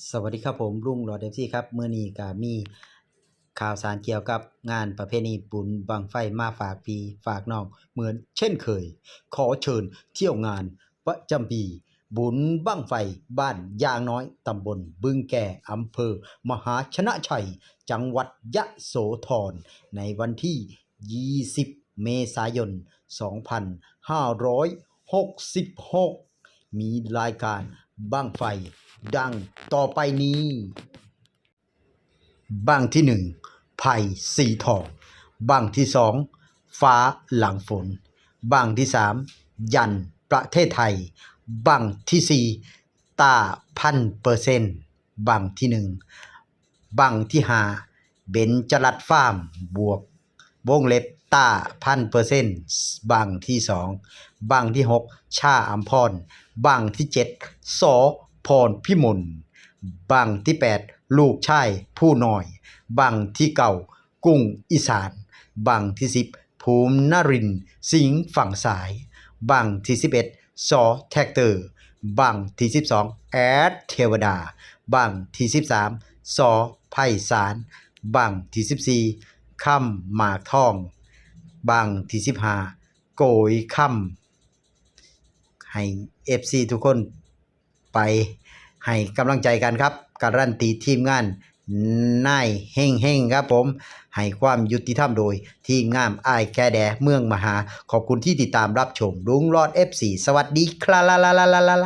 สวัสดีครับผมลุงหลอดเอฟซี่ครับเมื้อนี้ก็มีข่าวสารเกี่ยวกับงานประเพณีบุญบังไฟมาฝากพี่ฝากน้องเหมือนเช่นเคย ขอเชิญเที่ยวงานประจำปีบุญบังไฟบ้านยางน้อยตำบลบึงแก่อำเภอ มหาชนะชัย จังหวัดยะโสธรในวันที่ 20 เมษายน 2566 มีรายการบ้างไฟ ดังต่อไปนี้ บ้างที่หนึ่งไผ่สีทอง บ้างที่สองฟ้าหลังฝน บ้างที่สามยันประเทศไทย บ้างที่สี่ตาพันเปอร์เซนต์บ้างที่หนึ่งบ้างที่ห้าเบนจรัดฟาร์มบวกวงเล็บตาพันเปอร์เซนต์บังที่สองบังที่หกชาอัมพรบังที่เจ็ดสอ พรพิมลบังที่แปดลูกชายผู้น้อย บังที่เก่ากุ้งอีสาน บังที่สิบภูมินริน สิงห์ฝั่งสาย บังที่สิบเอ็ดสอแท็กเตอร์ บังที่สิบสองแอดเทวดา บังที่สิบสามสอไพศาล บังที่สิบสี่ค่ำหมากทอง บังที่สิบห้าโกยค่ำให้เอฟซีทุกคน ไปให้กำลังใจกันครับ การันตีทีมงานนายเฮงเฮงครับผม ให้ความยุติธรรมโดย ทีมงามอายแคแดเมืองมหา ขอบคุณที่ติดตามรับชมลุงรอด F4 สวัสดีครับ